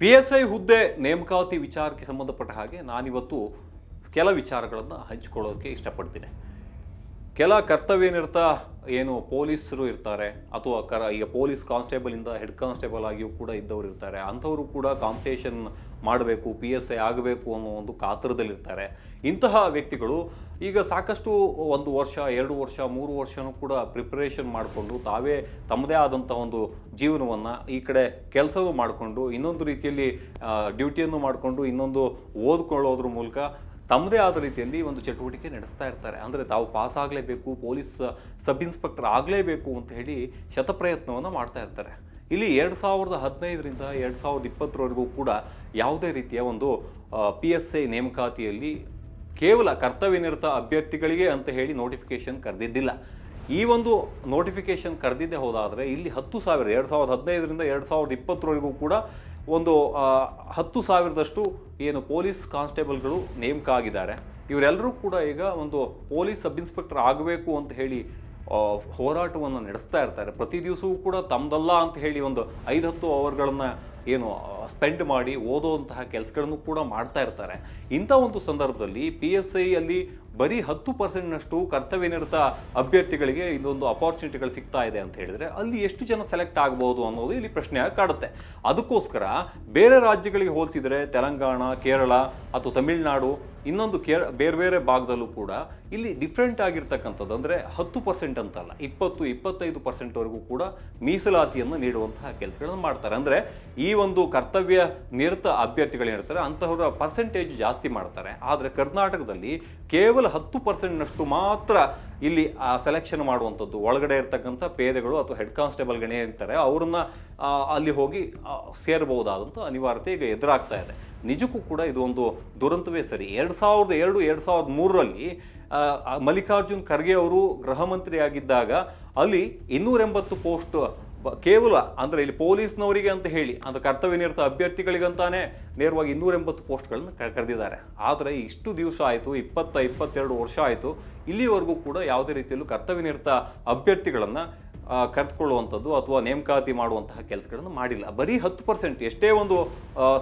P S I ಹುದ್ದೆ ನೇಮಕಾತಿ ವಿಚಾರಕ್ಕೆ ಸಂಬಂಧಪಟ್ಟ ಹಾಗೆ ನಾನಿವತ್ತು ಕೆಲ ವಿಚಾರಗಳನ್ನು ಹಂಚಿಕೊಳ್ಳೋಕ್ಕೆ ಇಷ್ಟಪಡ್ತೀನಿ. ಕೆಲ ಕರ್ತವ್ಯ ನಿರತ ಏನು ಪೊಲೀಸರು ಇರ್ತಾರೆ, ಅಥವಾ ಕರ, ಈಗ ಪೊಲೀಸ್ ಕಾನ್ಸ್ಟೇಬಲಿಂದ ಹೆಡ್ ಕಾನ್ಸ್ಟೇಬಲ್ ಆಗಿಯೂ ಕೂಡ ಇದ್ದವರು ಇರ್ತಾರೆ. ಅಂಥವರು ಕೂಡ ಕಾಂಪಿಟೇಷನ್ ಮಾಡಬೇಕು, ಪಿ ಎಸ್ ಐ ಆಗಬೇಕು ಅನ್ನೋ ಒಂದು ಕಾತರದಲ್ಲಿರ್ತಾರೆ. ಇಂತಹ ವ್ಯಕ್ತಿಗಳು ಈಗ ಸಾಕಷ್ಟು ಒಂದು ವರ್ಷ, ಎರಡು ವರ್ಷ, ಮೂರು ವರ್ಷನೂ ಕೂಡ ಪ್ರಿಪರೇಷನ್ ಮಾಡಿಕೊಂಡು ತಾವೇ ತಮ್ಮದೇ ಆದಂಥ ಒಂದು ಜೀವನವನ್ನು ಈ ಕಡೆ ಕೆಲಸವೂ ಮಾಡಿಕೊಂಡು, ಇನ್ನೊಂದು ರೀತಿಯಲ್ಲಿ ಡ್ಯೂಟಿಯನ್ನು ಮಾಡಿಕೊಂಡು ಇನ್ನೊಂದು ಓದ್ಕೊಳ್ಳೋದ್ರ ಮೂಲಕ ತಮ್ಮದೇ ಆದ ರೀತಿಯಲ್ಲಿ ಒಂದು ಚಟುವಟಿಕೆ ನಡೆಸ್ತಾ ಇರ್ತಾರೆ. ಅಂದರೆ ತಾವು ಪಾಸ್ ಆಗಲೇಬೇಕು, ಪೊಲೀಸ್, ಸಬ್ ಇನ್ಸ್ಪೆಕ್ಟರ್ ಆಗಲೇಬೇಕು ಅಂತ ಹೇಳಿ ಶತಪ್ರಯತ್ನವನ್ನು ಮಾಡ್ತಾ ಇರ್ತಾರೆ. ಇಲ್ಲಿ ಎರಡು ಸಾವಿರದ ಹದಿನೈದರಿಂದ ಎರಡು ಸಾವಿರದ ಇಪ್ಪತ್ತರವರೆಗೂ ಕೂಡ ಯಾವುದೇ ರೀತಿಯ ಒಂದು ಪಿ ಎಸ್ ಐ ನೇಮಕಾತಿಯಲ್ಲಿ ಕೇವಲ ಕರ್ತವ್ಯ ನಿರತ ಅಭ್ಯರ್ಥಿಗಳಿಗೆ ಅಂತ ಹೇಳಿ ನೋಟಿಫಿಕೇಶನ್ ಕರೆದಿದ್ದಿಲ್ಲ. ಈ ಒಂದು ನೋಟಿಫಿಕೇಶನ್ ಕರೆದಿದ್ದೇ ಹೋದಾದರೆ ಇಲ್ಲಿ ಹತ್ತು ಸಾವಿರ, ಎರಡು ಸಾವಿರದ ಹದಿನೈದರಿಂದ ಎರಡು ಸಾವಿರದ ಇಪ್ಪತ್ತರವರೆಗೂ ಕೂಡ ಒಂದು ಹತ್ತು ಸಾವಿರದಷ್ಟು ಏನು ಪೊಲೀಸ್ ಕಾನ್ಸ್ಟೇಬಲ್ಗಳು ನೇಮಕ ಆಗಿದ್ದಾರೆ ಇವರೆಲ್ಲರೂ ಕೂಡ ಈಗ ಒಂದು ಪೊಲೀಸ್ ಸಬ್ ಇನ್ಸ್ಪೆಕ್ಟರ್ ಆಗಬೇಕು ಅಂತ ಹೇಳಿ ಹೋರಾಟವನ್ನು ನಡೆಸ್ತಾ ಇರ್ತಾರೆ. ಪ್ರತಿ ದಿವಸವೂ ಕೂಡ ತಮ್ಮದಲ್ಲ ಅಂತ ಹೇಳಿ ಒಂದು ಐದು ಹತ್ತು ಅವರ್ಗಳನ್ನು ಏನು ಸ್ಪೆಂಡ್ ಮಾಡಿ ಓದೋವಂತಹ ಕೆಲಸಗಳನ್ನು ಕೂಡ ಮಾಡ್ತಾ ಇರ್ತಾರೆ. ಇಂಥ ಒಂದು ಸಂದರ್ಭದಲ್ಲಿ ಪಿ ಎಸ್ ಐಯಲ್ಲಿ ಬರೀ ಹತ್ತು ಪರ್ಸೆಂಟ್ನಷ್ಟು ಕರ್ತವ್ಯ ನಿರತ ಅಭ್ಯರ್ಥಿಗಳಿಗೆ ಇದೊಂದು ಅಪಾರ್ಚುನಿಟಿಗಳು ಸಿಗ್ತಾ ಇದೆ ಅಂತ ಹೇಳಿದರೆ ಅಲ್ಲಿ ಎಷ್ಟು ಜನ ಸೆಲೆಕ್ಟ್ ಆಗ್ಬೋದು ಅನ್ನೋದು ಇಲ್ಲಿ ಪ್ರಶ್ನೆ ಕಾಡುತ್ತೆ. ಅದಕ್ಕೋಸ್ಕರ ಬೇರೆ ರಾಜ್ಯಗಳಿಗೆ ಹೋಲಿಸಿದರೆ ತೆಲಂಗಾಣ, ಕೇರಳ ಅಥವಾ ತಮಿಳುನಾಡು, ಇನ್ನೊಂದು ಕೇರ್, ಬೇರೆ ಬೇರೆ ಭಾಗದಲ್ಲೂ ಕೂಡ ಇಲ್ಲಿ ಡಿಫ್ರೆಂಟ್ ಆಗಿರ್ತಕ್ಕಂಥದ್ದು ಅಂದರೆ ಹತ್ತು ಪರ್ಸೆಂಟ್ ಅಂತಲ್ಲ, ಇಪ್ಪತ್ತು, ಇಪ್ಪತ್ತೈದು ಪರ್ಸೆಂಟ್ವರೆಗೂ ಕೂಡ ಮೀಸಲಾತಿಯನ್ನು ನೀಡುವಂತಹ ಕೆಲಸಗಳನ್ನು ಮಾಡ್ತಾರೆ. ಅಂದರೆ ಈ ಒಂದು ಕರ್ತವ್ಯ ನಿರತ ಅಭ್ಯರ್ಥಿಗಳೇನಿರ್ತಾರೆ ಅಂತಹವರ ಪರ್ಸೆಂಟೇಜ್ ಜಾಸ್ತಿ ಮಾಡ್ತಾರೆ. ಆದರೆ ಕರ್ನಾಟಕದಲ್ಲಿ ಕೇವಲ ಹತ್ತು ಪರ್ಸೆಂಟ್ನಷ್ಟು ಮಾತ್ರ ಇಲ್ಲಿ ಆ ಸೆಲೆಕ್ಷನ್ ಮಾಡುವಂಥದ್ದು. ಒಳಗಡೆ ಇರ್ತಕ್ಕಂಥ ಪೇದೆಗಳು ಅಥವಾ ಹೆಡ್ ಕಾನ್ಸ್ಟೇಬಲ್ಗಳೇ ಇರ್ತಾರೆ, ಅವ್ರನ್ನ ಅಲ್ಲಿ ಹೋಗಿ ಸೇರಬಹುದಾದಂಥ ಅನಿವಾರ್ಯತೆ ಈಗ ಎದುರಾಗ್ತಾ ಇದೆ. ನಿಜಕ್ಕೂ ಕೂಡ ಇದು ಒಂದು ದುರಂತವೇ ಸರಿ. ಎರಡು ಸಾವಿರದ ಎರಡು ಎರಡು ಸಾವಿರದ ಮೂರರಲ್ಲಿ ಮಲ್ಲಿಕಾರ್ಜುನ್ ಖರ್ಗೆ ಅವರು ಗೃಹ ಮಂತ್ರಿ ಆಗಿದ್ದಾಗ ಅಲ್ಲಿ ಇನ್ನೂರ ಎಂಬತ್ತು ಪೋಸ್ಟ್ ಕೇವಲ ಅಂದರೆ ಇಲ್ಲಿ ಪೊಲೀಸ್ನವರಿಗೆ ಅಂತ ಹೇಳಿ, ಅಂದರೆ ಕರ್ತವ್ಯ ನಿರತ ಅಭ್ಯರ್ಥಿಗಳಿಗಂತಾನೆ ನೇರವಾಗಿ ಇನ್ನೂರ ಎಂಬತ್ತು ಪೋಸ್ಟ್ಗಳನ್ನು ಕರೆದಿದ್ದಾರೆ. ಆದರೆ ಇಷ್ಟು ದಿವಸ ಆಯಿತು, ಇಪ್ಪತ್ತ, ಇಪ್ಪತ್ತೆರಡು ವರ್ಷ ಆಯಿತು, ಇಲ್ಲಿವರೆಗೂ ಕೂಡ ಯಾವುದೇ ರೀತಿಯಲ್ಲೂ ಕರ್ತವ್ಯ ನಿರತ ಅಭ್ಯರ್ಥಿಗಳನ್ನು ಕರೆದುಕೊಳ್ಳುವಂಥದ್ದು ಅಥವಾ ನೇಮಕಾತಿ ಮಾಡುವಂತಹ ಕೆಲಸಗಳನ್ನು ಮಾಡಿಲ್ಲ. ಬರೀ ಹತ್ತು ಪರ್ಸೆಂಟ್ ಎಷ್ಟೇ ಒಂದು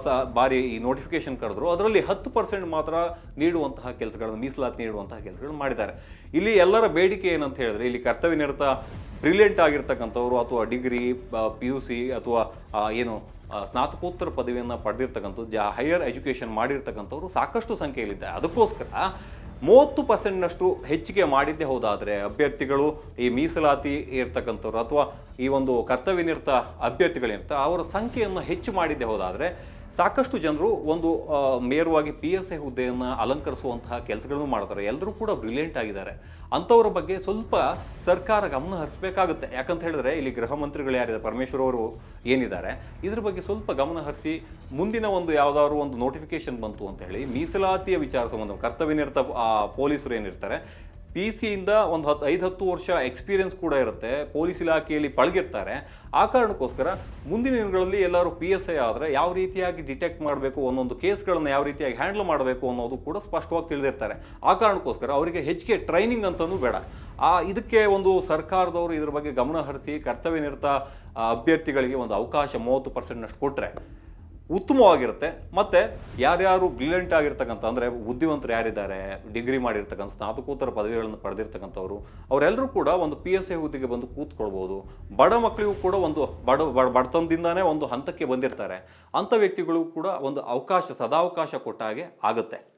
ಸ, ಬಾರಿ ಈ ನೋಟಿಫಿಕೇಶನ್ ಕರೆದ್ರು ಅದರಲ್ಲಿ ಹತ್ತು ಪರ್ಸೆಂಟ್ ಮಾತ್ರ ನೀಡುವಂತಹ ಕೆಲಸಗಳನ್ನು, ಮೀಸಲಾತಿ ನೀಡುವಂತಹ ಕೆಲಸಗಳನ್ನು ಮಾಡಿದ್ದಾರೆ. ಇಲ್ಲಿ ಎಲ್ಲರ ಬೇಡಿಕೆ ಏನಂತ ಹೇಳಿದ್ರೆ, ಇಲ್ಲಿ ಕರ್ತವ್ಯ ನಿರತ ಬ್ರಿಲಿಯಂಟ್ ಆಗಿರ್ತಕ್ಕಂಥವ್ರು ಅಥವಾ ಡಿಗ್ರಿ ಪಿ ಯು ಸಿ ಅಥವಾ ಏನು ಸ್ನಾತಕೋತ್ತರ ಪದವಿಯನ್ನು ಪಡೆದಿರ್ತಕ್ಕಂಥದ್ದು ಜ, ಹೈಯರ್ ಎಜುಕೇಷನ್ ಮಾಡಿರ್ತಕ್ಕಂಥವ್ರು ಸಾಕಷ್ಟು ಸಂಖ್ಯೆಯಲ್ಲಿದ್ದಾರೆ. ಅದಕ್ಕೋಸ್ಕರ ಮೂವತ್ತು ಪರ್ಸೆಂಟ್ನಷ್ಟು ಹೆಚ್ಚಿಗೆ ಮಾಡಿದ್ದೇ ಹೋದಾದರೆ ಅಭ್ಯರ್ಥಿಗಳು ಈ ಮೀಸಲಾತಿ ಇರ್ತಕ್ಕಂಥವ್ರು ಅಥವಾ ಈ ಒಂದು ಕರ್ತವ್ಯ ನಿರತ ಅಭ್ಯರ್ಥಿಗಳಿರ್ತಾರೆ ಅವರ ಸಂಖ್ಯೆಯನ್ನು ಹೆಚ್ಚು ಮಾಡಿದ್ದೇ ಹೋದಾದರೆ ಸಾಕಷ್ಟು ಜನರು ಒಂದು ಮೇರುವಾಗಿ ಪಿ ಎಸ್ ಐ ಹುದ್ದೆಯನ್ನು ಅಲಂಕರಿಸುವಂತಹ ಕೆಲಸಗಳನ್ನು ಮಾಡ್ತಾರೆ. ಎಲ್ಲರೂ ಕೂಡ ಬ್ರಿಲಿಯಂಟ್ ಆಗಿದ್ದಾರೆ. ಅಂಥವ್ರ ಬಗ್ಗೆ ಸ್ವಲ್ಪ ಸರ್ಕಾರ ಗಮನ ಹರಿಸಬೇಕಾಗುತ್ತೆ. ಯಾಕಂತ ಹೇಳಿದ್ರೆ ಇಲ್ಲಿ ಗೃಹ ಮಂತ್ರಿಗಳು ಯಾರಿದ್ದಾರೆ? ಪರಮೇಶ್ವರ್ ಅವರು ಏನಿದ್ದಾರೆ? ಇದ್ರ ಬಗ್ಗೆ ಸ್ವಲ್ಪ ಗಮನ ಹರಿಸಿ ಮುಂದಿನ ಒಂದು ಯಾವುದಾದ್ರು ಒಂದು ನೋಟಿಫಿಕೇಶನ್ ಬಂತು ಅಂತ ಹೇಳಿ ಮೀಸಲಾತಿಯ ವಿಚಾರ ಸಂಬಂಧ ಕರ್ತವ್ಯ ನಿರತ ಪೊಲೀಸರು ಏನಿರ್ತಾರೆ ಪಿ ಸಿಯಿಂದ ಒಂದು ಹತ್ತು ಐದು, ಹತ್ತು ವರ್ಷ ಎಕ್ಸ್ಪೀರಿಯನ್ಸ್ ಕೂಡ ಇರುತ್ತೆ. ಪೊಲೀಸ್ ಇಲಾಖೆಯಲ್ಲಿ ಪಳಗಿರ್ತಾರೆ. ಆ ಕಾರಣಕ್ಕೋಸ್ಕರ ಮುಂದಿನ ದಿನಗಳಲ್ಲಿ ಎಲ್ಲರೂ ಪಿ ಎಸ್ ಐ ಆದರೆ ಯಾವ ರೀತಿಯಾಗಿ ಡಿಟೆಕ್ಟ್ ಮಾಡಬೇಕು ಒಂದೊಂದು ಕೇಸ್ಗಳನ್ನು ಯಾವ ರೀತಿಯಾಗಿ ಹ್ಯಾಂಡಲ್ ಮಾಡಬೇಕು ಅನ್ನೋದು ಕೂಡ ಸ್ಪಷ್ಟವಾಗಿ ತಿಳಿದಿರ್ತಾರೆ. ಆ ಕಾರಣಕ್ಕೋಸ್ಕರ ಅವರಿಗೆ ಹೆಚ್ಚಿಗೆ ಟ್ರೈನಿಂಗ್ ಅಂತಲೂ ಬೇಡ. ಆ, ಇದಕ್ಕೆ ಒಂದು ಸರ್ಕಾರದವರು ಇದ್ರ ಬಗ್ಗೆ ಗಮನ ಹರಿಸಿ ಕರ್ತವ್ಯ ನಿರತ ಅಭ್ಯರ್ಥಿಗಳಿಗೆ ಒಂದು ಅವಕಾಶ ಮೂವತ್ತು ಪರ್ಸೆಂಟ್ನಷ್ಟು ಕೊಟ್ಟರೆ ಉತ್ತಮವಾಗಿರುತ್ತೆ. ಮತ್ತು ಯಾರ್ಯಾರು ಬ್ರಿಲಿಯಂಟ್ ಆಗಿರ್ತಕ್ಕಂಥ, ಅಂದರೆ ಬುದ್ಧಿವಂತರು ಯಾರಿದ್ದಾರೆ ಡಿಗ್ರಿ ಮಾಡಿರ್ತಕ್ಕಂಥ ಸ್ನಾತಕೋತ್ತರ ಪದವಿಗಳನ್ನು ಪಡೆದಿರ್ತಕ್ಕಂಥವ್ರು ಅವರೆಲ್ಲರೂ ಕೂಡ ಒಂದು ಪಿ ಎಸ್ ಐ ಹುದ್ದೆಗೆ ಬಂದು ಕೂತ್ಕೊಳ್ಬೋದು. ಬಡ ಮಕ್ಕಳಿಗೂ ಕೂಡ ಒಂದು ಬಡ, ಬಡ- ಬಡತನದಿಂದಾನೇ ಒಂದು ಹಂತಕ್ಕೆ ಬಂದಿರ್ತಾರೆ. ಅಂಥ ವ್ಯಕ್ತಿಗಳಿಗೂ ಕೂಡ ಒಂದು ಅವಕಾಶ, ಸದಾವಕಾಶ ಕೊಟ್ಟ ಹಾಗೆ ಆಗುತ್ತೆ.